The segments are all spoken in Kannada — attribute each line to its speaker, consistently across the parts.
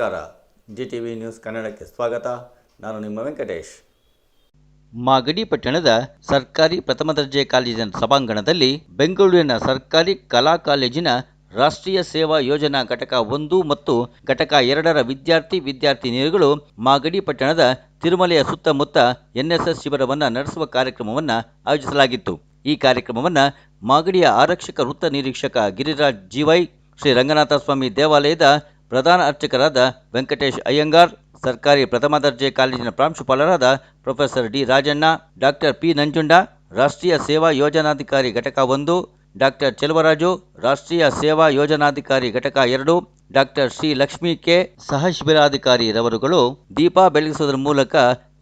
Speaker 1: ನಮಸ್ಕಾರ. ಜಿ ಟಿ ವಿ ನ್ಯೂಸ್ ಕನ್ನಡಕ್ಕೆ ಸ್ವಾಗತ. ನಾನು ನಿಮ್ಮ ವೆಂಕಟೇಶ್.
Speaker 2: ಮಾಗಡಿ ಪಟ್ಟಣದ ಸರ್ಕಾರಿ ಪ್ರಥಮ ದರ್ಜೆ ಕಾಲೇಜಿನ ಸಭಾಂಗಣದಲ್ಲಿ ಬೆಂಗಳೂರಿನ ಸರ್ಕಾರಿ ಕಲಾ ಕಾಲೇಜಿನ ರಾಷ್ಟ್ರೀಯ ಸೇವಾ ಯೋಜನಾ ಘಟಕ ಒಂದು ಮತ್ತು ಘಟಕ ಎರಡರ ವಿದ್ಯಾರ್ಥಿ ವಿದ್ಯಾರ್ಥಿನಿಯರುಗಳು ಮಾಗಡಿ ಪಟ್ಟಣದ ತಿರುಮಲೆಯ ಸುತ್ತಮುತ್ತ ಎನ್ಎಸ್ಎಸ್ ಶಿಬಿರವನ್ನು ನಡೆಸುವ ಕಾರ್ಯಕ್ರಮವನ್ನು ಆಯೋಜಿಸಲಾಗಿತ್ತು. ಈ ಕಾರ್ಯಕ್ರಮವನ್ನು ಮಾಗಡಿಯ ಆರಕ್ಷಕ ವೃತ್ತ ನಿರೀಕ್ಷಕ ಗಿರಿರಾಜ್ ಜಿವೈ ಶ್ರೀ ರಂಗನಾಥ ಸ್ವಾಮಿ ದೇವಾಲಯದ ಪ್ರಧಾನ ಅರ್ಚಕರಾದ ವೆಂಕಟೇಶ್ ಅಯ್ಯಂಗಾರ್, ಸರ್ಕಾರಿ ಪ್ರಥಮ ದರ್ಜೆ ಕಾಲೇಜಿನ ಪ್ರಾಂಶುಪಾಲರಾದ professor D Rajanna, doctor P Nanjunda, ರಾಷ್ಟ್ರೀಯ ಸೇವಾ ಯೋಜನಾಧಿಕಾರಿ ಘಟಕ ಒಂದು, ಡಾಕ್ಟರ್ ಚೆಲುವರಾಜು, ರಾಷ್ಟ್ರೀಯ ಸೇವಾ ಯೋಜನಾಧಿಕಾರಿ ಘಟಕ ಎರಡು, ಡಾಕ್ಟರ್ ಶ್ರೀ ಲಕ್ಷ್ಮೀ ಕೆ ಸಹ ಶಿಬಿರಾಧಿಕಾರಿ ರವರುಗಳು ದೀಪ ಬೆಳಗಿಸುವುದರ ಮೂಲಕ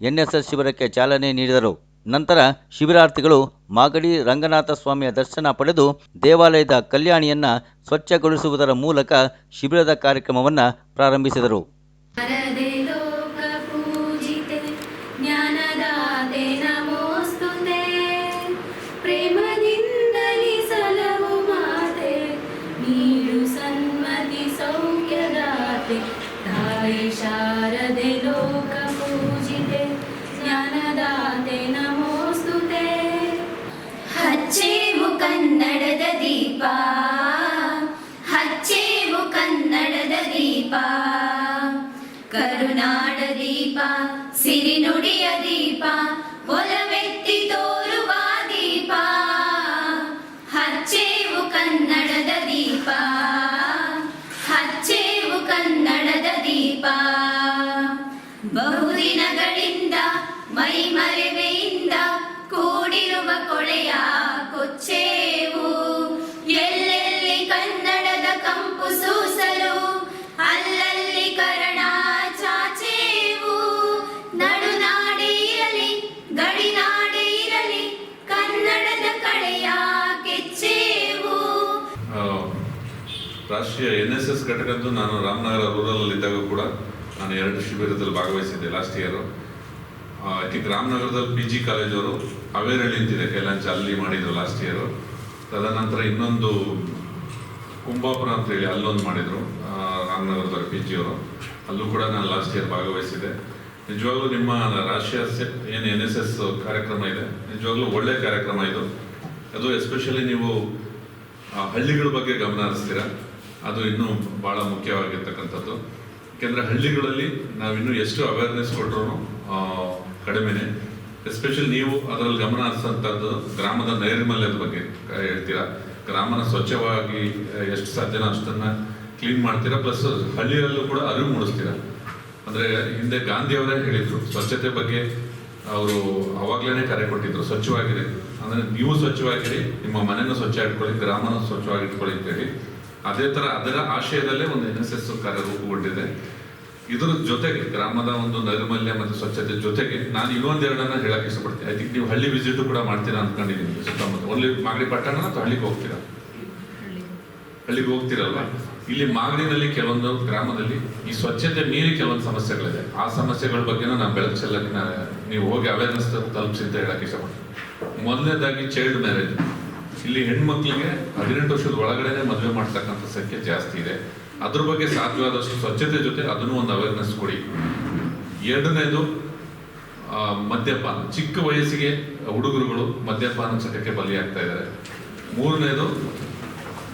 Speaker 2: ಎನ್ಎಸ್ಎಸ್ ಶಿಬಿರಕ್ಕೆ ಚಾಲನೆ ನೀಡಿದರು. ನಂತರ ಶಿಬಿರಾರ್ಥಿಗಳು ಮಾಗಡಿ ರಂಗನಾಥ ಸ್ವಾಮಿಯ ದರ್ಶನ ಪಡೆದು ದೇವಾಲಯದ ಕಲ್ಯಾಣಿಯನ್ನ ಸ್ವಚ್ಛಗೊಳಿಸುವುದರ ಮೂಲಕ ಶಿಬಿರದ ಕಾರ್ಯಕ್ರಮವನ್ನು ಪ್ರಾರಂಭಿಸಿದರು.
Speaker 3: ದೀಪ. ಹಚ್ಚೇವು ಕನ್ನಡದ ದೀಪ. ಕರುನಾಡ ದೀಪ, ಸಿರಿನುಡಿಯ ದೀಪ, ಒಲವೆತ್ತಿ ತೋರುವ ದೀಪ. ಹಚ್ಚೇವು ಕನ್ನಡದ ದೀಪ. ಹಚ್ಚೇವು ಕನ್ನಡದ ದೀಪ. ಬಹುದಿನಗಳಿಂದ ಮೈಮರೆವೆಯಿಂದ ಕೂಡಿರುವ ಕೊಳೆಯ ಕೊಚ್ಚೇವು
Speaker 4: ರಾಷ್ಟ್ರೀಯ ಎನ್ ಎಸ್ ಎಸ್ ಘಟಕದ್ದು ನಾನು ರಾಮನಗರ ರೂರಲ್ ಇದ್ದಾಗ ಕೂಡ ನಾನು ಎರಡು ಶಿಬಿರದಲ್ಲಿ ಭಾಗವಹಿಸಿದ್ದೆ ಲಾಸ್ಟ್ ಇಯರು ಐ ಥಿಂಕ್ ರಾಮನಗರದಲ್ಲಿ ಪಿ ಜಿ ಕಾಲೇಜವರು ಅವೇರಳ್ಳಿ ಅಂತಿದೆ ಕೈಲಾಂಚ ಅಲ್ಲಿ ಮಾಡಿದ್ರು ಲಾಸ್ಟ್ ಇಯರು ತದನಂತರ ಇನ್ನೊಂದು ಕುಂಬಾಪುರ ಅಂತ ಹೇಳಿ ಅಲ್ಲೊಂದು ಮಾಡಿದ್ರು ಆ, ಪಿ ಜಿಯವರು ಅಲ್ಲೂ ಕೂಡ ನಾನು ಲಾಸ್ಟ್ ಇಯರ್ ಭಾಗವಹಿಸಿದೆ ನಿಜವಾಗ್ಲೂ ನಿಮ್ಮ ರಾಷ್ಟ್ರೀಯ ಏನು ಎನ್ ಎಸ್ ಎಸ್ ಕಾರ್ಯಕ್ರಮ ಇದೆ? ನಿಜವಾಗ್ಲೂ ಒಳ್ಳೆ ಕಾರ್ಯಕ್ರಮ ಇದು. ಅದು ಎಸ್ಪೆಷಲಿ ನೀವು ಹಳ್ಳಿಗಳ ಬಗ್ಗೆ ಗಮನ ಹರಿಸ್ತೀರಾ? ಅದು ಇನ್ನೂ ಭಾಳ ಮುಖ್ಯವಾಗಿರ್ತಕ್ಕಂಥದ್ದು. ಯಾಕೆಂದರೆ ಹಳ್ಳಿಗಳಲ್ಲಿ ನಾವಿನ್ನೂ ಎಷ್ಟು ಅವೇರ್ನೆಸ್ ಕೊಟ್ಟರು ಕಡಿಮೆನೆ. ಎಸ್ಪೆಷಲಿ ನೀವು ಅದರಲ್ಲಿ ಗಮನ ಹರಿಸೋಂಥದ್ದು ಗ್ರಾಮದ ನೈರ್ಮಲ್ಯದ ಬಗ್ಗೆ ಹೇಳ್ತೀರಾ? ಗ್ರಾಮನ ಸ್ವಚ್ಛವಾಗಿ ಎಷ್ಟು ಸಾಧ್ಯನೋ ಅಷ್ಟನ್ನು ಕ್ಲೀನ್ ಮಾಡ್ತೀರಾ? ಪ್ಲಸ್ ಹಳ್ಳಿಯಲ್ಲೂ ಕೂಡ ಅರಿವು ಮೂಡಿಸ್ತೀರಾ? ಅಂದರೆ ಹಿಂದೆ ಗಾಂಧಿಯವರೇ ಹೇಳಿದರು, ಸ್ವಚ್ಛತೆ ಬಗ್ಗೆ ಅವರು ಅವಾಗಲೇ ಕರೆ ಕೊಟ್ಟಿದ್ರು, ಸ್ವಚ್ಛವಾಗಿರಿ. ಅಂದರೆ ನೀವು ಸ್ವಚ್ಛವಾಗಿರಿ, ನಿಮ್ಮ ಮನೆಯನ್ನು ಸ್ವಚ್ಛ ಇಟ್ಕೊಳ್ಳಿ, ಗ್ರಾಮನ ಸ್ವಚ್ಛವಾಗಿ ಇಟ್ಕೊಳ್ಳಿ ಅಂತ ಹೇಳಿ ಅದೇ ತರ ಅದರ ಆಶಯದಲ್ಲೇ ಒಂದು ಎನ್ ಎಸ್ ಎಸ್ ಕಾರ್ಯ ರೂಪುಗೊಂಡಿದೆ. ಇದರ ಜೊತೆಗೆ ಗ್ರಾಮದ ಒಂದು ನೈರ್ಮಲ್ಯ ಮತ್ತು ಸ್ವಚ್ಛತೆ ಜೊತೆಗೆ ನಾನು ಇನ್ನೊಂದೆರಡನ್ನ ಹೇಳಕ್ ಇಷ್ಟಪಡ್ತೀನಿ. ಐ ತಿಂಕ್ ನೀವು ಹಳ್ಳಿ ವಿಸಿಟ್ ಕೂಡ ಮಾಡ್ತೀರಾ ಅನ್ಕೊಂಡಿದ್ದೀನಿ ಸುತ್ತಮುತ್ತ. ಓನ್ಲಿ ಮಾಗಡಿ ಪಟ್ಟಣ ಅಥವಾ ಹಳ್ಳಿಗೆ ಹೋಗ್ತೀರಾ? ಹಳ್ಳಿಗೆ ಹೋಗ್ತಿರಲ್ವಾ? ಇಲ್ಲಿ ಮಾಗಡಿನಲ್ಲಿ ಕೆಲವೊಂದು ಗ್ರಾಮದಲ್ಲಿ ಈ ಸ್ವಚ್ಛತೆ ಮೀರಿ ಕೆಲವೊಂದು ಸಮಸ್ಯೆಗಳಿದೆ. ಆ ಸಮಸ್ಯೆಗಳ ಬಗ್ಗೆನೂ ನಾನು ಬೆಳಕು ಚೆಲ್ಲಕ್ಕೆ ನೀವು ಹೋಗಿ ಅವೇರ್ನೆಸ್ ತಲುಪಿಸಿ ಅಂತ ಹೇಳಕ್ ಇಷ್ಟಪಡ್ತೀನಿ. ಮೊದಲನೇದಾಗಿ ಚೈಲ್ಡ್ ಮ್ಯಾರೇಜ್ ಇಲ್ಲಿ ಹೆಣ್ಮಕ್ಳಿಗೆ ಹದಿನೆಂಟು ವರ್ಷದ ಒಳಗಡೆನೆ ಮದುವೆ ಮಾಡ್ತಕ್ಕಂಥ ಸಂಖ್ಯೆ ಜಾಸ್ತಿ ಇದೆ. ಅದ್ರ ಬಗ್ಗೆ ಸಾಧ್ಯವಾದಷ್ಟು ಸ್ವಚ್ಛತೆ ಜೊತೆ ಅದನ್ನು ಒಂದು ಅವೇರ್ನೆಸ್ ಕೊಡಿ. ಎರಡನೇದು ಮದ್ಯಪಾನ. ಚಿಕ್ಕ ವಯಸ್ಸಿಗೆ ಹುಡುಗರುಗಳು ಮದ್ಯಪಾನ ಚಟಕ್ಕೆ ಬಲಿಯಾಗ್ತಾ ಇದ್ದಾರೆ. ಮೂರನೇದು,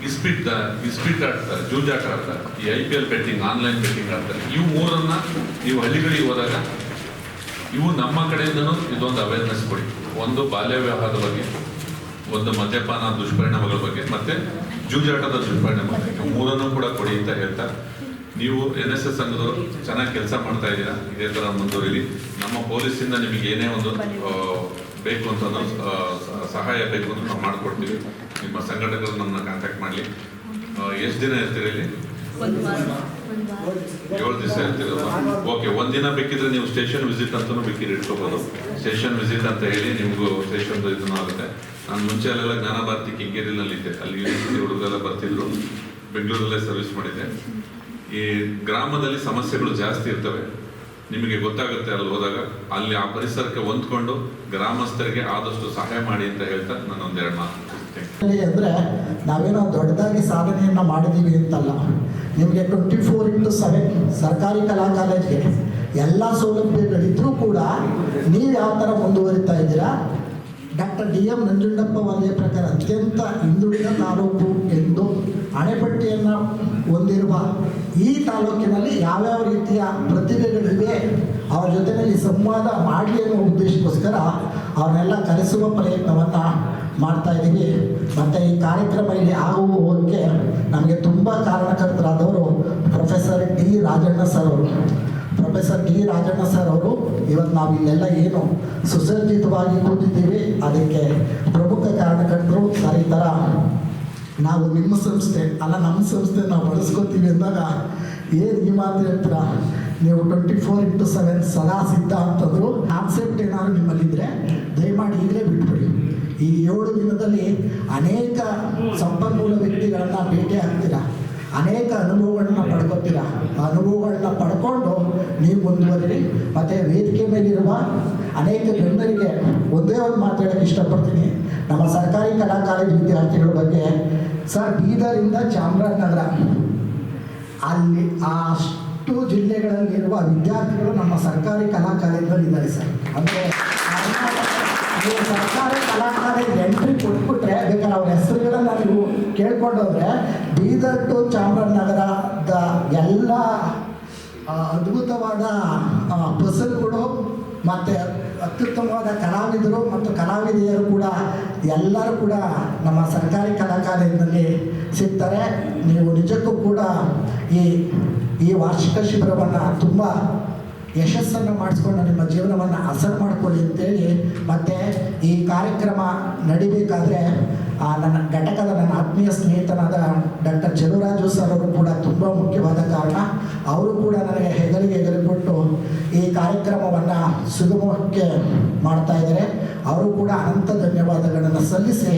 Speaker 4: ಇಸ್ಪಿಟ್ ಇಸ್ಪಿಟ್ ಆಡ್ತಾರೆ, ಜೂಜಾಟ ಆಡ್ತಾರೆ. ಈ I P L betting online betting ಆಡ್ತಾರೆ. ಇವು ಮೂರನ್ನ ನೀವು ಹಳ್ಳಿಗಳಿಗೆ ಹೋದಾಗ ಇವು ನಮ್ಮ ಕಡೆಯಿಂದನೂ ಇದೊಂದು ಅವೇರ್ನೆಸ್ ಕೊಡಿ. ಒಂದು ಬಾಲ್ಯ ವ್ಯವಹಾರದ ಬಗ್ಗೆ. ಒಂದು ಮದ್ಯಪಾನ ದುಷ್ಪರಿಣಾಮಗಳ ಬಗ್ಗೆ, ಮತ್ತೆ ಜೂಜಾಟದ ದುಷ್ಪರಿಣಾಮ. ಬಗ್ಗೆ ಮೂರನ್ನು ಕೂಡ ಕೊಡಿ ಅಂತ ಹೇಳ್ತಾ, ನೀವು ಎನ್ ಎಸ್ ಎಸ್ ಸಂಘದವರು ಚೆನ್ನಾಗಿ ಕೆಲಸ ಮಾಡ್ತಾ ಇದ್ದೀರಾ, ಇದೇ ಥರ ಮುಂದುವರಿಲಿ. ನಮ್ಮ ಪೊಲೀಸಿಂದ ನಿಮಗೆ ಏನೇ ಒಂದು ಬೇಕು ಅಂತ ಸಹಾಯ ಬೇಕು ಅಂತ ನಾವು ಮಾಡಿಕೊಡ್ತೀವಿ. ನಿಮ್ಮ ಸಂಘಟಕರು ನಮ್ಮನ್ನ ಕಾಂಟ್ಯಾಕ್ಟ್ ಮಾಡಲಿ. ಎಷ್ಟು ದಿನ ಇರ್ತೀರಿ ಇಲ್ಲಿ? ಏಳು ದಿವಸ ಇರ್ತೀರಲ್ವಾ ಓಕೆ ಒಂದಿನ ಬೇಕಿದ್ರೆ ನೀವು ಸ್ಟೇಷನ್ ವಿಸಿಟ್ ಅಂತಾನು ಬೇಕಿದ್ರೆ ಇಟ್ಕೋಬೋದು. ಸ್ಟೇಷನ್ ವಿಸಿಟ್ ಅಂತ ಹೇಳಿ ನಿಮಗೂ ಸ್ಟೇಷನ್ ಇದನ್ನು ಆಗುತ್ತೆ. ನಾನು ಮುಂಚೆ ಅಲ್ಲೆಲ್ಲ ಜ್ಞಾನ ಭಾರತಿ ಕಿಂಗೇರಿನಲ್ಲಿ ಇದ್ದೆ ಅಲ್ಲಿ ಯೂನಿವರ್ಸಿಟಿ ಹುಡುಗರೆಲ್ಲ ಬರ್ತಿದ್ರು. ಬೆಂಗಳೂರಲ್ಲೇ ಸರ್ವಿಸ್ ಮಾಡಿದ್ದೆ. ಈ ಗ್ರಾಮದಲ್ಲಿ ಸಮಸ್ಯೆಗಳು ಜಾಸ್ತಿ ಇರ್ತವೆ. ನಿಮಗೆ ಗೊತ್ತಾಗುತ್ತೆ ಅಲ್ಲಿ ಹೋದಾಗ. ಅಲ್ಲಿ ಆ ಪರಿಸರಕ್ಕೆ ಹೊಂದ್ಕೊಂಡು ಗ್ರಾಮಸ್ಥರಿಗೆ ಆದಷ್ಟು ಸಹಾಯ ಮಾಡಿ ಅಂತ ಹೇಳ್ತಾ ನಾನು ಒಂದೆರಡು ಮಾತು
Speaker 5: ಅಂದರೆ ನಾವೇನೋ ದೊಡ್ಡದಾಗಿ ಸಾಧನೆಯನ್ನ ಮಾಡಿದೀವಿ ಅಂತಲ್ಲ. ನಿಮಗೆ ಟ್ವೆಂಟಿ ಫೋರ್ ಇಂಟು ಸೆವೆನ್ ಸರ್ಕಾರಿ ಕಲಾ ಕಾಲೇಜ್ಗೆ ಎಲ್ಲ ಸೌಲಭ್ಯಗಳಿದ್ದರೂ ಕೂಡ ನೀವು ಯಾವ ಥರ ಮುಂದುವರಿತಾ ಇದ್ದೀರಾ? ಡಾಕ್ಟರ್ ಡಿ ಎಂ ನಂಜುಂಡಪ್ಪ ವಲಯ ಪ್ರಕಾರ ಅತ್ಯಂತ ಹಿಂದುಳಿದ ತಾಲೂಕು ಎಂದು ಅಣೆಪಟ್ಟಿಯನ್ನು ಹೊಂದಿರುವ ಈ ತಾಲೂಕಿನಲ್ಲಿ ಯಾವ್ಯಾವ ರೀತಿಯ ಪ್ರತಿಭೆಗಳಿವೆ, ಅವರ ಜೊತೆಯಲ್ಲಿ ಸಂವಾದ ಮಾಡಲಿ ಅನ್ನೋ ಉದ್ದೇಶಕ್ಕೋಸ್ಕರ ಅವನ್ನೆಲ್ಲ ಕರೆಸುವ ಪ್ರಯತ್ನವನ್ನು ಮಾಡ್ತಾ ಇದ್ದೀವಿ. ಮತ್ತು ಈ ಕಾರ್ಯಕ್ರಮ ಇಲ್ಲಿ ಆಗುವ ಹೋಗಕ್ಕೆ ನಮಗೆ ತುಂಬ ಕಾರಣಕರ್ತರಾದವರು ಪ್ರೊಫೆಸರ್ ಡಿ ರಾಜಣ್ಣ ಸರ್ ಅವರು. ಪ್ರೊಫೆಸರ್ ಡಿ ರಾಜಣ್ಣ ಸರ್ ಅವರು, ಇವತ್ತು ನಾವು ಇಲ್ಲೆಲ್ಲ ಏನು ಸುಸಜ್ಜಿತವಾಗಿ ಕೂತಿದ್ದೀವಿ. ಅದಕ್ಕೆ ಪ್ರಮುಖ ಕಾರಣಕರ್ತರು ಸರ್ ಈ ಥರ ನಾವು ನಿಮ್ಮ ಸಂಸ್ಥೆ ಅಲ್ಲ, ನಮ್ಮ ಸಂಸ್ಥೆ ನಾವು ಬಳಸ್ಕೊತೀವಿ ಅಂದಾಗ ಏನು ಈ ಮಾತು ಹೇಳ್ತೀರಾ? ನೀವು ಟ್ವೆಂಟಿ ಫೋರ್ ಇಂಟು ಸೆವೆನ್ ಸದಾ ಸಿದ್ಧ ಅಂತಂದ್ರು ಕಾನ್ಸೆಪ್ಟ್ ಏನಾದ್ರು ನಿಮ್ಮಲ್ಲಿದ್ದರೆ ದಯಮಾಡಿ ಈಗಲೇ ಬಿಟ್ಬಿಡಿ. ಈ ಏಳು ದಿನದಲ್ಲಿ ಅನೇಕ ಸಂಪನ್ಮೂಲ ವ್ಯಕ್ತಿಗಳನ್ನು ಭೇಟಿ ಆಗ್ತೀರಾ? ಅನೇಕ ಅನುಭವಗಳನ್ನ ಪಡ್ಕೋತೀರ? ಆ ಅನುಭವಗಳನ್ನ ಪಡ್ಕೊಂಡು ನೀವು ಮುಂದುವರಿ ಮತ್ತು ವೇದಿಕೆ ಮೇಲಿರುವ ಅನೇಕ ಗಣ್ಯರಿಗೆ ಒಂದೇ ಒಂದು ಮಾತಾಡಕ್ಕೆ ಇಷ್ಟಪಡ್ತೀನಿ. ನಮ್ಮ ಸರ್ಕಾರಿ ಕಲಾ ಕಾಲೇಜು ವಿದ್ಯಾರ್ಥಿಗಳ ಬಗ್ಗೆ ಸರ್, ಬೀದರಿಂದ ಚಾಮರಾಜನಗರ. ಅಲ್ಲಿ ಆ ಅಷ್ಟು ಜಿಲ್ಲೆಗಳಲ್ಲಿರುವ ವಿದ್ಯಾರ್ಥಿಗಳು ನಮ್ಮ ಸರ್ಕಾರಿ ಕಲಾ ಕಾಲೇಜಲ್ಲಿ ಇದ್ದಾರೆ ಸರ್. ಅಂದರೆ ನೀವು ಸರ್ಕಾರಿ ಎಂಟ್ರಿ ಕೊಟ್ಬಿಟ್ರೆ, ಬೇಕಾದ್ರೆ ಅವ್ರ ಹೆಸರುಗಳನ್ನ ನೀವು ಕೇಳ್ಕೊಂಡೋದ್ರೆ, ಬೀದರ್ ಟು ಚಾಮರಾಜನಗರದ ಎಲ್ಲ ಅದ್ಭುತವಾದ ಫಸಲ್ಗಳು ಮತ್ತು ಅತ್ಯುತ್ತಮವಾದ ಕಲಾವಿದರು ಮತ್ತು ಕಲಾವಿದೆಯರು ಕೂಡ ಎಲ್ಲರೂ ಕೂಡ ನಮ್ಮ ಸರ್ಕಾರಿ ಕಲಾ ಕಾಲೇಜಿನಲ್ಲಿ ಸಿಗ್ತಾರೆ. ನೀವು ನಿಜಕ್ಕೂ ಕೂಡ ಈ ಈ ವಾರ್ಷಿಕ ಶಿಬಿರವನ್ನು ತುಂಬ ಯಶಸ್ಸನ್ನು ಮಾಡಿಸ್ಕೊಂಡು ನಿಮ್ಮ ಜೀವನವನ್ನು ಅಸರ್ ಮಾಡ್ಕೊಳ್ಳಿ ಅಂತೇಳಿ ಮತ್ತು ಈ ಕಾರ್ಯಕ್ರಮ ನಡಿಬೇಕಾದ್ರೆ, ಆ, ನನ್ನ ಘಟಕದ ನನ್ನ ಆತ್ಮೀಯ ಸ್ನೇಹಿತನಾದ ಡಾಕ್ಟರ್ ಚಲುರಾಜು ಸರ್ ಅವರು ಕೂಡ ತುಂಬ ಮುಖ್ಯವಾದ ಕಾರಣ, ಅವರು ಕೂಡ ನನಗೆ ಹೆಗಲಿಗೆ ಹೆಗಲು ಕೊಟ್ಟು ಈ ಕಾರ್ಯಕ್ರಮವನ್ನು ಸುಗಮಕ್ಕೆ ಮಾಡ್ತಾ ಇದ್ದಾರೆ. ಅವರು ಕೂಡ ಅನಂತ ಧನ್ಯವಾದಗಳನ್ನು ಸಲ್ಲಿಸಿ,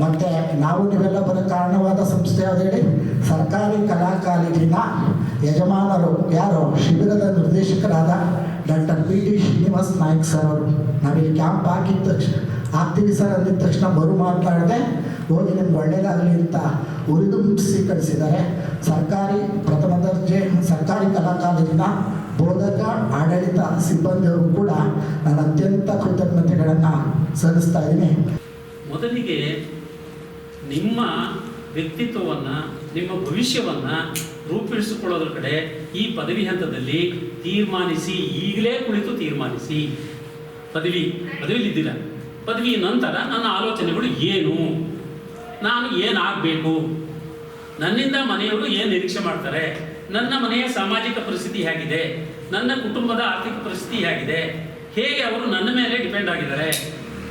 Speaker 5: ಮತ್ತು ನಾವು ನೀವೆಲ್ಲ ಬರೋ ಕಾರಣವಾದ ಸಂಸ್ಥೆ ಹೇಳಿ? ಸರ್ಕಾರಿ ಕಲಾ ಕಾಲೇಜಿನ ಯಜಮಾನರು ಯಾರು ಶಿಬಿರದ ನಿರ್ದೇಶಕರಾದ doctor P T Srinivas Naik sir ಅವರು. ನಾವಿಲ್ಲಿ ಕ್ಯಾಂಪ್ ಹಾಕಿದ ತಕ್ಷಣ ಹಾಕ್ತೀವಿ ಸರ್ ಅಂದಿದ ತಕ್ಷಣ ಬರು ಮಾತಾಡದೆ, ಹೋಗಿ ನಿಮ್ಗೆ ಒಳ್ಳೇದಾಗಲಿ ಅಂತ ಉರಿದು ಮುಟ್ಟಿಸಿ ಕಳಿಸಿದ್ದಾರೆ. ಸರ್ಕಾರಿ, ಪ್ರಥಮ ದರ್ಜೆ, ಸರ್ಕಾರಿ ಕಲಾ ಕಾಲೇಜಿನ ಬೋಧಕ, ಆಡಳಿತ ಸಿಬ್ಬಂದಿಯವರು ಕೂಡ ನಾನು ಅತ್ಯಂತ ಕೃತಜ್ಞತೆಗಳನ್ನು ಸಲ್ಲಿಸ್ತಾ ಇದ್ದೀನಿ.
Speaker 6: ಮೊದಲಿಗೆ ನಿಮ್ಮ ವ್ಯಕ್ತಿತ್ವವನ್ನು, ನಿಮ್ಮ ಭವಿಷ್ಯವನ್ನು ರೂಪಿಸಿಕೊಳ್ಳೋದ್ರ ಕಡೆ ಈ ಪದವಿ ಹಂತದಲ್ಲಿ ತೀರ್ಮಾನಿಸಿ, ಈಗಲೇ ಕುಳಿತು ತೀರ್ಮಾನಿಸಿ. ಪದವಿ ಪದವಿಲಿದ್ದೀರ ಪದವಿ ನಂತರ ನನ್ನ ಆಲೋಚನೆಗಳು ಏನು? ನಾನು ಏನಾಗಬೇಕು? ನನ್ನಿಂದ ಮನೆಯವರು ಏನು ನಿರೀಕ್ಷೆ ಮಾಡ್ತಾರೆ? ನನ್ನ ಮನೆಯ ಸಾಮಾಜಿಕ ಪರಿಸ್ಥಿತಿ ಹೇಗಿದೆ? ನನ್ನ ಕುಟುಂಬದ ಆರ್ಥಿಕ ಪರಿಸ್ಥಿತಿ ಹೇಗಿದೆ? ಹೇಗೆ ಅವರು ನನ್ನ ಮೇಲೆ ಡಿಪೆಂಡ್ ಆಗಿದ್ದಾರೆ?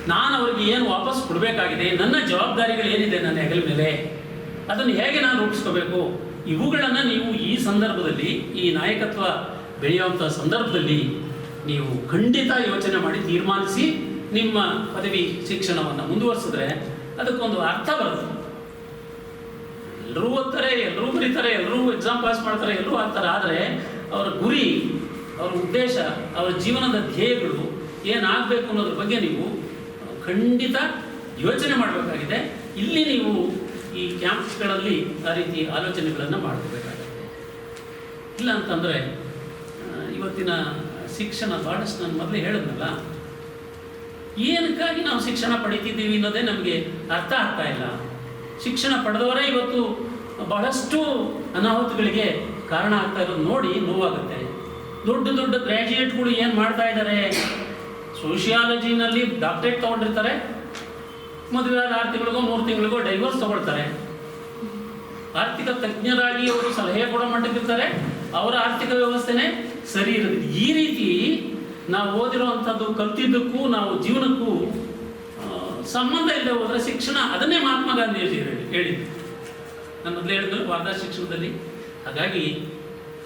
Speaker 6: ನಾನು ಅವರಿಗೆ ಏನು ವಾಪಸ್ ಕೊಡಬೇಕಾಗಿದೆ? ನನ್ನ ಜವಾಬ್ದಾರಿಗಳು ಏನಿದೆ ನನ್ನ ಹೆಗಲ ಮೇಲೆ? ಅದನ್ನು ಹೇಗೆ ನಾನು ರೂಪಿಸ್ಕೋಬೇಕು? ಇವುಗಳನ್ನು ನೀವು ಈ ಸಂದರ್ಭದಲ್ಲಿ, ಈ ನಾಯಕತ್ವ ಬೆಳೆಯುವಂಥ ಸಂದರ್ಭದಲ್ಲಿ ನೀವು ಖಂಡಿತ ಯೋಚನೆ ಮಾಡಿ ತೀರ್ಮಾನಿಸಿ ನಿಮ್ಮ ಪದವಿ ಶಿಕ್ಷಣವನ್ನು ಮುಂದುವರಿಸಿದ್ರೆ ಅದಕ್ಕೊಂದು ಅರ್ಥ ಬರುತ್ತೆ. ಎಲ್ಲರೂ ಓದ್ತಾರೆ ಎಲ್ಲರೂ ಬರೀತಾರೆ, ಎಲ್ಲರೂ ಎಕ್ಸಾಮ್ ಪಾಸ್ ಮಾಡ್ತಾರೆ, ಎಲ್ಲರೂ ಆಗ್ತಾರೆ ಆದರೆ ಅವರ ಗುರಿ, ಅವರ ಉದ್ದೇಶ, ಅವರ ಜೀವನದ ಧ್ಯೇಯಗಳು ಏನಾಗಬೇಕು ಅನ್ನೋದ್ರ ಬಗ್ಗೆ ನೀವು ಖಂಡಿತ ಯೋಚನೆ ಮಾಡಬೇಕಾಗಿದೆ. ಇಲ್ಲಿ ನೀವು ಈ ಕ್ಯಾಂಪ್ಸ್ಗಳಲ್ಲಿ ಆ ರೀತಿ ಆಲೋಚನೆಗಳನ್ನು ಮಾಡ್ಕೋಬೇಕಾಗುತ್ತೆ. ಇಲ್ಲ ಅಂತಂದರೆ ಇವತ್ತಿನ ಶಿಕ್ಷಣ ಭಾಳಷ್ಟು ನಾನು ಮೊದಲೇ ಹೇಳಿದ್ನಲ್ಲ, ಏನಕ್ಕಾಗಿ ನಾವು ಶಿಕ್ಷಣ ಪಡಿತಿದ್ದೀವಿ ಅನ್ನೋದೇ ನಮಗೆ ಅರ್ಥ ಆಗ್ತಾ ಇಲ್ಲ. ಶಿಕ್ಷಣ ಪಡೆದವರೇ ಇವತ್ತು ಬಹಳಷ್ಟು ಅನಾಹುತಗಳಿಗೆ ಕಾರಣ ಆಗ್ತಾ ಇರೋದು ನೋಡಿ ನೋವಾಗುತ್ತೆ. ದೊಡ್ಡ ದೊಡ್ಡ ಗ್ರ್ಯಾಜುಯೇಟ್ಗಳು ಏನು ಮಾಡ್ತಾ ಇದ್ದಾರೆ ಸೋಷಿಯಾಲಜಿನಲ್ಲಿ ಡಾಕ್ಟ್ರೇಟ್ ತೊಗೊಂಡಿರ್ತಾರೆ ಮದುವೆ ಆದ ಆರು ತಿಂಗಳಿಗೋ ಮೂರು ತಿಂಗಳಿಗೋ ಡೈವರ್ಸ್ ತಗೊಳ್ತಾರೆ. ಆರ್ಥಿಕ ತಜ್ಞರಾಗಿ ಅವರು ಸಲಹೆ ಕೊಡೋ ಮಟ್ಟಕ್ಕಿರ್ತಾರೆ. ಅವರ ಆರ್ಥಿಕ ವ್ಯವಸ್ಥೆನೇ ಸರಿ ಇರುತ್ತೆ ಈ ರೀತಿ ನಾವು ಓದಿರುವಂಥದ್ದು, ಕಲ್ತಿದ್ದಕ್ಕೂ, ನಾವು ಜೀವನಕ್ಕೂ ಸಂಬಂಧ ಇಲ್ಲದೆ ಹೋದರೆ ಶಿಕ್ಷಣ ಅದನ್ನೇ ಮಹಾತ್ಮ ಗಾಂಧಿ ಹೇಳಿ ಹೇಳಿದ್ದು ನಾನು ಮೊದಲೇ ಹೇಳಿದ್ರು ವಾರ್ತಾ ಶಿಕ್ಷಣದಲ್ಲಿ. ಹಾಗಾಗಿ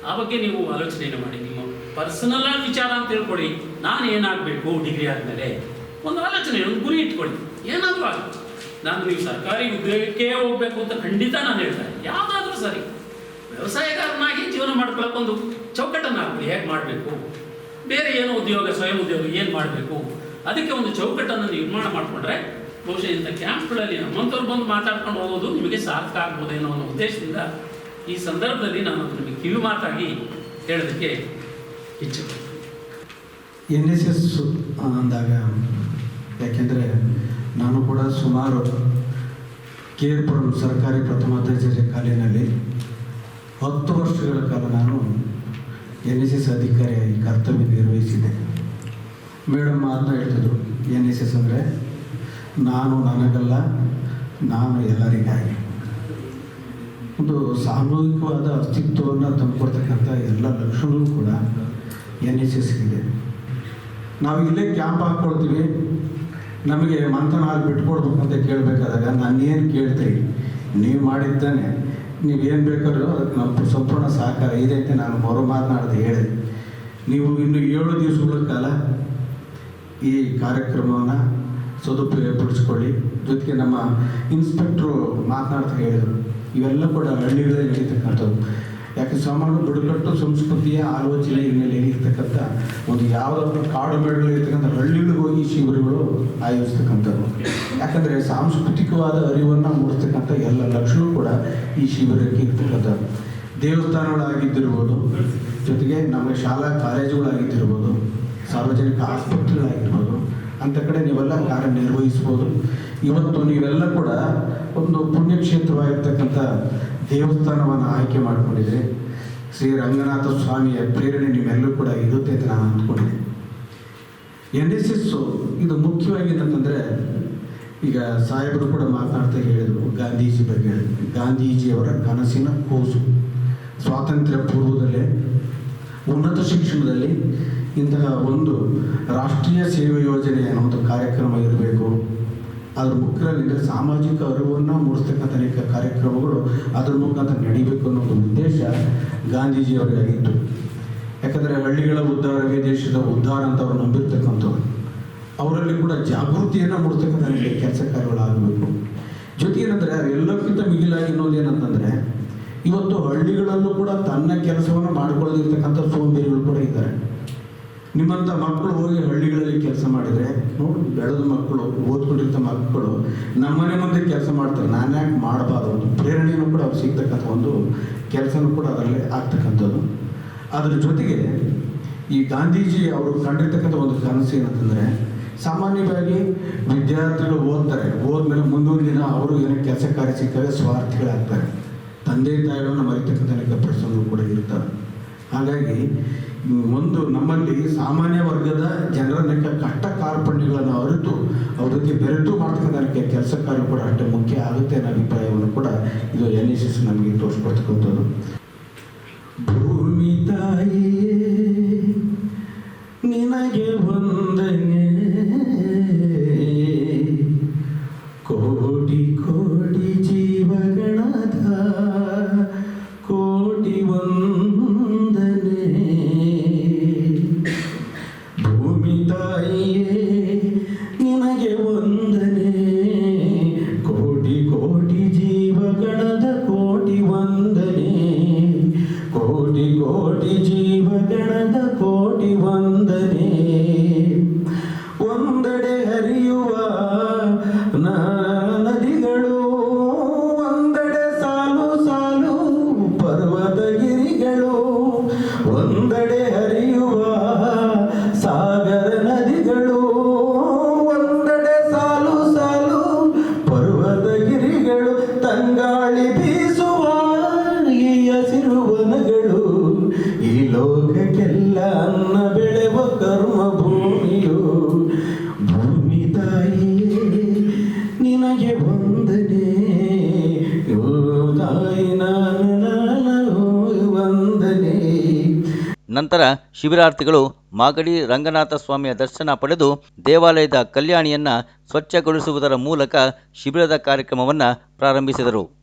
Speaker 6: ಆ ಬಗ್ಗೆ ನೀವು ಆಲೋಚನೆಯನ್ನು ಮಾಡಿ. ನಿಮ್ಮ ಪರ್ಸನಲ್ ವಿಚಾರ ಅಂತ ತಿಳ್ಕೊಳ್ಳಿ. ನಾನು ಏನಾಗಬೇಕು ಡಿಗ್ರಿ ಆದಮೇಲೆ? ಒಂದು ಆಲೋಚನೆ, ಒಂದು ಗುರಿ ಇಟ್ಕೊಳ್ಳಿ. ಏನಾದರೂ ಆಗಲಿ. ನಾನು ನೀವು ಸರ್ಕಾರಿ ಉದ್ಯೋಗಕ್ಕೆ ಹೋಗಬೇಕು ಅಂತ ಖಂಡಿತ ನಾನು ಹೇಳ್ತೇನೆ ಯಾವುದಾದ್ರೂ ಸರಿ. ವ್ಯವಸಾಯಗಾರನಾಗಿ ಜೀವನ ಮಾಡ್ಕೊಳ್ಳೋಕ್ಕೊಂದು ಚೌಕಟ್ಟನ್ನು ಹಾಕ್ಬಿಡಿ ಹೇಗೆ ಮಾಡಬೇಕು? ಬೇರೆ ಏನೋ ಉದ್ಯೋಗ, ಸ್ವಯಂ ಉದ್ಯೋಗ ಏನು ಮಾಡಬೇಕು? ಅದಕ್ಕೆ ಒಂದು ಚೌಕಟ್ಟನ್ನು ನಿರ್ಮಾಣ ಮಾಡಿಕೊಂಡ್ರೆ ಬಹುಶಃ ಇಂಥ ಕ್ಯಾಂಪ್ಗಳಲ್ಲಿ ನಮ್ಮಂಥವ್ರು ಬಂದು ಮಾತಾಡ್ಕೊಂಡು ಹೋಗೋದು ನಿಮಗೆ ಸಾರ್ಥಕ ಆಗ್ಬೋದೇನೋ ಅನ್ನೋ ಉದ್ದೇಶದಿಂದ ಈ ಸಂದರ್ಭದಲ್ಲಿ ನಾನು ನಿಮಗೆ ಕಿವಿ ಮಾತಾಗಿ ಹೇಳೋದಕ್ಕೆ ಇಚ್ಛೆ.
Speaker 7: ಎನ್ ಎಸ್ ಎಸ್ ಅಂದಾಗ ಯಾಕೆಂದರೆ ನಾನು ಕೂಡ ಸುಮಾರು ಕೆ ಆರ್ ಪುರಂ ಸರ್ಕಾರಿ ಪ್ರಥಮ ದರ್ಜೆ ಕಾಲೇಜಿನಲ್ಲಿ ಹತ್ತು ವರ್ಷಗಳ ಕಾಲ ನಾನು ಎನ್ ಎಸ್ ಎಸ್ ಅಧಿಕಾರಿಯಾಗಿ ಕರ್ತವ್ಯ ನಿರ್ವಹಿಸಿದೆ ಮೇಡಮ್ ಮಾತನ್ನ ಹೇಳ್ತಿದ್ರು ಎನ್ ಎಸ್ ಎಸ್ ಅಂದರೆ ನಾನು ನನಗಲ್ಲ, ನಾನು ಎಲ್ಲರಿಗಾಗಿ. ಒಂದು ಸಾಮೂಹಿಕವಾದ ಅಸ್ತಿತ್ವವನ್ನು ತಂದುಕೊಡ್ತಕ್ಕಂಥ ಎಲ್ಲ ಲಕ್ಷಣಗಳು ಕೂಡ ಎನ್ ಎಸ್ ಎಸ್ಗಿದೆ ನಾವು ಇಲ್ಲೇ ಕ್ಯಾಂಪ್ ಹಾಕ್ಕೊಳ್ತೀವಿ ನಮಗೆ ಮಂಥನ ಹಾಲು ಅಂತ ಕೇಳಬೇಕಾದಾಗ ನಾನೇನು ಕೇಳ್ತೀನಿ ನೀವು ಮಾಡಿದ್ದಾನೆ ನೀವೇನು ಬೇಕಾದ್ರೂ ನಮ್ಮ ಸಂಪೂರ್ಣ ಸಹಕಾರ ಇದೆ ಅಂತ ನಾನು ಮರು ಮಾತನಾಡದೆ ಹೇಳಿದೆ. ನೀವು ಇನ್ನು ಏಳು ದಿವಸಗಳ ಕಾಲ ಈ ಕಾರ್ಯಕ್ರಮವನ್ನು ಸದುಪಯೋಗಪಡಿಸ್ಕೊಳ್ಳಿ. ಜೊತೆಗೆ ನಮ್ಮ ಇನ್ಸ್ಪೆಕ್ಟ್ರು ಮಾತನಾಡ್ತಾ ಹೇಳಿದರು. ಇವೆಲ್ಲ ಕೂಡ ಹಳ್ಳಿಗಳೇ ನಡೀತಕ್ಕಂಥದ್ದು. ಯಾಕೆ ಸಾಮಾನ್ಯ ಬುಡಕಟ್ಟು ಸಂಸ್ಕೃತಿಯ ಆಲೋಚನೆ ಹಿನ್ನೆಲೆಯಲ್ಲಿ ಇರ್ತಕ್ಕಂಥ ಒಂದು ಯಾವ ಕಾಡು ಮೇಡುಗಳಿರ್ತಕ್ಕಂಥ ಹಳ್ಳಿಗಳಿಗೆ ಹೋಗಿ ಶಿಬಿರಗಳು ಆಯೋಜಿಸ್ತಕ್ಕಂಥದ್ದು. ಯಾಕಂದರೆ ಸಾಂಸ್ಕೃತಿಕವಾದ ಅರಿವನ್ನು ಮೂಡಿಸ್ತಕ್ಕಂಥ ಎಲ್ಲ ಲಕ್ಷಣ ಕೂಡ ಈ ಶಿಬಿರಕ್ಕೆ ಇರ್ತಕ್ಕಂಥದ್ದು. ದೇವಸ್ಥಾನಗಳಾಗಿದ್ದಿರ್ಬೋದು, ಜೊತೆಗೆ ನಮ್ಮ ಶಾಲಾ ಕಾಲೇಜುಗಳಾಗಿದ್ದಿರ್ಬೋದು, ಸಾರ್ವಜನಿಕ ಆಸ್ಪತ್ರೆಗಳಾಗಿರ್ಬೋದು ಅಂಥ ಕಡೆ ನೀವೆಲ್ಲ ಕಾರ್ಯನಿರ್ವಹಿಸ್ಬೋದು. ಇವತ್ತು ನೀವೆಲ್ಲ ಕೂಡ ಒಂದು ಪುಣ್ಯಕ್ಷೇತ್ರವಾಗಿರ್ತಕ್ಕಂಥ ದೇವಸ್ಥಾನವನ್ನು ಆಯ್ಕೆ ಮಾಡಿಕೊಂಡಿದ್ರೆ ಶ್ರೀ ರಂಗನಾಥ ಸ್ವಾಮಿಯ ಪ್ರೇರಣೆ ನಿಮ್ಮೆಲ್ಲರೂ ಕೂಡ ಇರುತ್ತೆ ಅಂತ ನಾನು ಅಂದ್ಕೊಂಡಿದ್ದೆ ಎನ್ ಎಸ್ ಎಸ್ಸು ಇದು ಮುಖ್ಯವಾಗಿ ಏನಂತಂದರೆ ಈಗ ಸಾಹೇಬರು ಕೂಡ ಮಾತನಾಡ್ತಾ ಹೇಳಿದರು, ಗಾಂಧೀಜಿ ಬಗ್ಗೆ. ಗಾಂಧೀಜಿಯವರ ಕನಸಿನ ಕೂಸು. ಸ್ವಾತಂತ್ರ್ಯ ಪೂರ್ವದಲ್ಲೇ, ಉನ್ನತ ಶಿಕ್ಷಣದಲ್ಲಿ ಇಂತಹ ಒಂದು ರಾಷ್ಟ್ರೀಯ ಸೇವಾ ಯೋಜನೆ ಅನ್ನೋ ಒಂದು ಕಾರ್ಯಕ್ರಮ ಇರಬೇಕು. ಅದ್ರ ಮುಖ್ಯದಲ್ಲಿ ಸಾಮಾಜಿಕ ಅರಿವನ್ನು ಮೂಡಿಸ್ತಕ್ಕಂಥ ಅನೇಕ ಕಾರ್ಯಕ್ರಮಗಳು ಅದ್ರ ಮುಖಾಂತರ ನಡಿಬೇಕು ಅನ್ನೋ ಒಂದು ಉದ್ದೇಶ ಗಾಂಧೀಜಿಯವರಿಗಾಗಿತ್ತು. ಯಾಕಂದರೆ ಹಳ್ಳಿಗಳ ಉದ್ಧಾರವೇ ದೇಶದ ಉದ್ಧಾರ ಅಂತ ಅವರು ನಂಬಿರ್ತಕ್ಕಂಥವ್ರು. ಅವರಲ್ಲಿ ಕೂಡ ಜಾಗೃತಿಯನ್ನು ಮೂಡಿಸ್ತಕ್ಕಂಥ ಅನೇಕ ಕೆಲಸ ಕಾರ್ಯಗಳಾಗಬೇಕು. ಜೊತೆ ಏನಂದರೆ ಅವೆಲ್ಲಕ್ಕಿಂತ ಮಿಗಿಲಾಗಿ ಇನ್ನೊಂದು ಏನಂತಂದರೆ, ಇವತ್ತು ಹಳ್ಳಿಗಳಲ್ಲೂ ಕೂಡ ತನ್ನ ಕೆಲಸವನ್ನು ಮಾಡಿಕೊಳ್ಳದಿರ್ತಕ್ಕಂಥ ಸೋಂಬೇರಿಗಳು ಕೂಡ ಇದ್ದಾರೆ. ನಿಮ್ಮಂಥ ಮಕ್ಕಳು ಹೋಗಿ ಹಳ್ಳಿಗಳಲ್ಲಿ ಕೆಲಸ ಮಾಡಿದರೆ, ನೋಡಿ, ಬೆಳೆದ ಮಕ್ಕಳು ಓದ್ಕೊಂಡಿರ್ತ ಮಕ್ಕಳು ನಮ್ಮನೆ ಮುಂದೆ ಕೆಲಸ ಮಾಡ್ತಾರೆ. ನಾನು ಯಾಕೆ ಮಾಡಬಾರ್ದು? ಒಂದು ಪ್ರೇರಣೆಯನ್ನು ಕೂಡ ಅವ್ರು ಸಿಗ್ತಕ್ಕಂಥ ಒಂದು ಕೆಲಸನೂ ಕೂಡ ಅದರಲ್ಲಿ ಆಗ್ತಕ್ಕಂಥದ್ದು. ಅದರ ಜೊತೆಗೆ ಈ ಗಾಂಧೀಜಿ ಅವರು ಕಂಡಿರ್ತಕ್ಕಂಥ ಒಂದು ಕನಸು ಏನಂತಂದರೆ, ಸಾಮಾನ್ಯವಾಗಿ ವಿದ್ಯಾರ್ಥಿಗಳು ಓದ್ತಾರೆ. ಓದ್ಮೇಲೆ ಮುಂದೊಂದು ದಿನ ಅವರು ಏನೋ ಕೆಲಸ ಕಾರ್ಯ ಸಿಕ್ಕರೆ ಸ್ವಾರ್ಥಿಗಳಾಗ್ತಾರೆ. ತಂದೆ ತಾಯಿಗಳನ್ನು ಮರಿತಕ್ಕಂಥ ಪ್ರಶ್ನೆಗಳು ಕೂಡ ಇರ್ತಾರೆ ಹಾಗಾಗಿ ಒಂದು ನಮ್ಮಲ್ಲಿ ಸಾಮಾನ್ಯ ವರ್ಗದ ಜನರ ಕಷ್ಟ ಕಾರ್ಪಣ್ಯಗಳನ್ನು ಅರಿತು ಅವ್ರ ಜೊತೆ ಬೆರೆತು ಮಾಡ್ತಕ್ಕಂಥ ಕೆಲಸ ಕಾರ್ಯ ಕೂಡ ಅಷ್ಟೇ ಮುಖ್ಯ ಆಗುತ್ತೆ ಅನ್ನೋ ಅಭಿಪ್ರಾಯವನ್ನು ಕೂಡ ಇದು ಎನ್ ಎಸ್ ಎಸ್ ನಮಗೆ ತೋರಿಸ್ಕೊಡ್ತಕ್ಕಂಥದ್ದು. ಭೂಮಿ ತಾಯಿ ನಿನಗೆ ಒಂದೆಡೆ
Speaker 2: ನಂತರ ಶಿಬಿರಾರ್ಥಿಗಳು ಮಾಗಡಿ ರಂಗನಾಥ ಸ್ವಾಮಿಯ ದರ್ಶನ ಪಡೆದು ದೇವಾಲಯದ ಕಲ್ಯಾಣಿಯನ್ನ ಸ್ವಚ್ಛಗೊಳಿಸುವುದರ ಮೂಲಕ ಶಿಬಿರದ ಕಾರ್ಯಕ್ರಮವನ್ನು ಪ್ರಾರಂಭಿಸಿದರು.